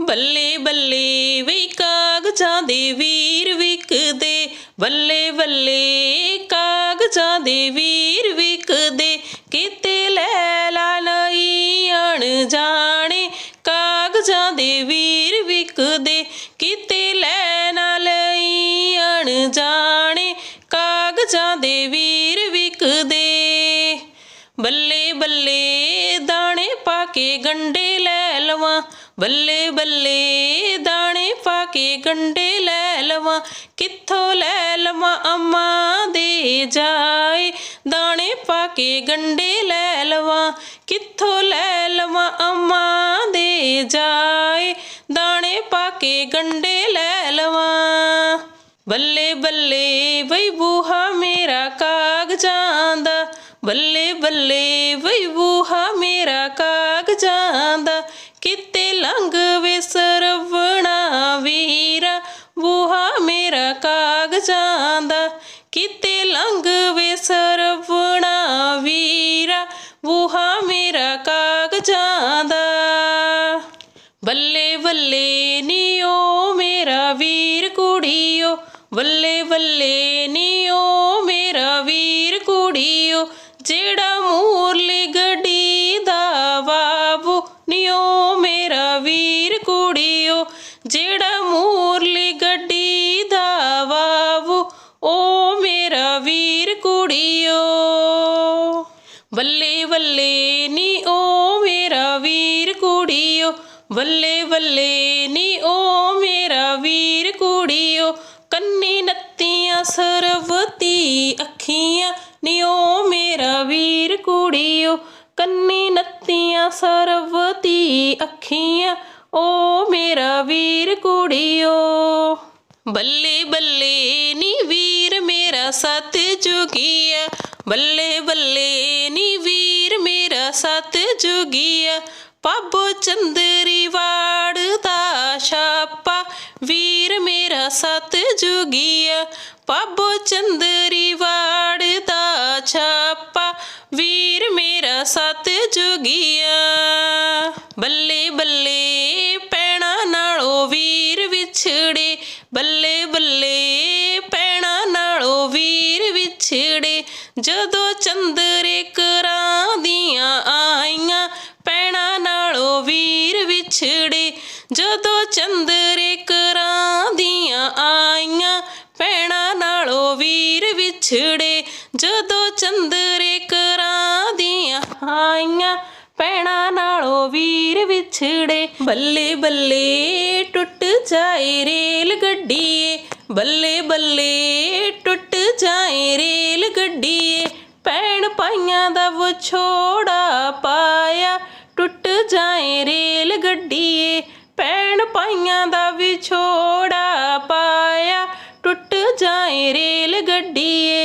ਬੱਲੇ ਬੱਲੇ ਵੇ ਕਾਗਜ਼ਾਂ ਦੇ ਵੀਰ ਵਿਕਦੇ। ਬੱਲੇ ਬੱਲੇ ਕਾਗਜ਼ਾਂ ਦੇ ਵੀਰ ਵਿਕਦੇ। ਕਿਤੇ ਲੈ ਲਾ ਲਈ ਅਣ ਜਾਣੇ। ਕਾਗਜ਼ਾਂ ਦੇ ਵੀਰ ਵਿਕਦੇ। ਕਿਤੇ ਲੈ ਨਾ ਲਈ ਅਣ ਜਾਣੇ। ਕਾਗਜ਼ਾਂ ਦੇ ਵੀਰ ਵਿਕਦੇ। ਬੱਲੇ ਬੱਲੇ ਕੇ ਗੰਡੇ ਲੈ ਲਵਾਂ, ਬੱਲੇ ਬੱਲੇ ਦਾਣੇ ਪਾ ਕੇ ਗੰਡੇ ਲੈ ਲਵਾਂ, ਕਿੱਥੋਂ ਲੈ ਲਵਾਂ ਅੰਮਾ ਦੇ ਜਾਏ, ਦਾਣੇ ਪਾ ਕੇ ਗੰਡੇ ਲੈ ਲਵਾਂ, ਕਿੱਥੋਂ ਲੈ ਲਵਾਂ ਅੰਮਾ ਦੇ ਜਾਏ, ਦਾਣੇ ਪਾ ਕੇ ਗੰਡੇ ਲੈ ਲਵਾਂ। ਬੱਲੇ ਬੱਲੇ ਬਈ ਬੂਹਾ ਮੇਰਾ ਕਾਗਜ਼ਾਂ ਦਾ ਬੱਲੇ ਬੱਲੇ ਬਈ ਦਾ ਕਿਤੇ ਲੰਘ ਵੇ ਸਰਵਣਾ ਵੀਰਾ, ਬੂਹਾ ਮੇਰਾ ਕਾਗਜ਼ਾਂ ਦਾ ਕਿਤੇ ਲੰਘ ਵੇ ਸਰਵਣਾ ਵੀਰਾ, ਬੂਹਾ ਮੇਰਾ ਕਾਗਜ਼ਾਂ ਦਾ ਬੱਲੇ ਬੱਲੇ ਨੀ ਓ ਮੇਰਾ ਵੀਰ ਕੁੜੀਓ, ਬੱਲੇ ਬੱਲੇ ਨੀ ਓ ਮੇਰਾ ਵੀਰ ਕੁੜੀਓ, ਜਿਹੜਾ ਮੂੰਹ ਕੁੜੀਓ ਬੱਲੇ ਬੱਲੇ ਨੀ ਓ ਮੇਰਾ ਵੀਰ ਕੁੜੀਓ। ਬੱਲੇ ਬੱਲੇ ਨੀ ਓ ਮੇਰਾ ਵੀਰ ਕੁੜੀਓ। ਕੰਨੀ ਨੱਤੀਆਂ ਸਰਵਤੀ ਅੱਖੀਆਂ, ਨੀ ਓ ਮੇਰਾ ਵੀਰ ਕੁੜੀਓ। ਕੰਨੀ ਨੱਤੀਆਂ ਸਰਵਤੀ ਅੱਖੀਆਂ ਓ ਮੇਰਾ ਵੀਰ ਕੁੜੀਓ। ਬੱਲੇ ਬੱਲੇ ਜੁਗੀਆ ਬੱਲੇ ਬੱਲੇ ਨੀ ਵੀਰ ਮੇਰਾ ਸਤ ਜੁਗੀਆ ਪਾਬੋ ਚੰਦਰੀ ਵਾੜ ਦਾ ਛਾਪਾ, ਵੀਰ ਮੇਰਾ ਸਤ ਜੁਗੀਆ ਪਾਬੋ ਚੰਦਰੀ ਵਾੜ ਦਾ ਛਾਪਾ, ਵੀਰ ਮੇਰਾ ਸਤ ਜੁਗੀਆ ਬੱਲੇ ਬੱਲੇ ਪੈਣਾ ਨਾਲੋਂ ਵੀਰ ਵਿਛੜੇ ਜਦੋਂ ਚੰਦਰੇ ਕਰਾਂ ਦੀਆਂ ਆਈਆਂ, ਪੈਣਾ ਨਾਲੋਂ ਵੀਰ ਵਿਛੜੇ। ਜਦੋਂ ਚੰਦਰੇ ਕਰਾਂ ਦੀਆਂ ਆਈਆਂ, ਪੈਣਾ ਨਾਲੋਂ ਵੀਰ ਵਿਛੜੇ। ਜਦੋਂ ਚੰਦਰੇ ਕਰਾਂ ਦੀਆਂ ਆਈਆਂ, ਪੈਣਾ ਨਾਲੋਂ ਵੀਰ ਵਿਛੜੇ। ਬੱਲੇ ਬੱਲੇ ਟੁੱਟ ਜਾਏ ਰੇਲ ਗੱਡੀਏ, ਬੱਲੇ ਬੱਲੇ ਟੁੱਟ ਜਾਏ ਰੇ ਗੱਡੀਏ ਪੈਣ ਪਾਈਆਂ ਦਾ ਵਿਛੋੜਾ ਪਾਇਆ। ਟੁੱਟ ਜਾਏ ਰੇਲ ਗੱਡੀ ਏ ਪੈਣ ਪਾਈਆਂ ਦਾ ਵਿਛੋੜਾ ਪਾਇਆ। ਟੁੱਟ ਜਾਏ ਰੇਲ ਗੱਡੀਏ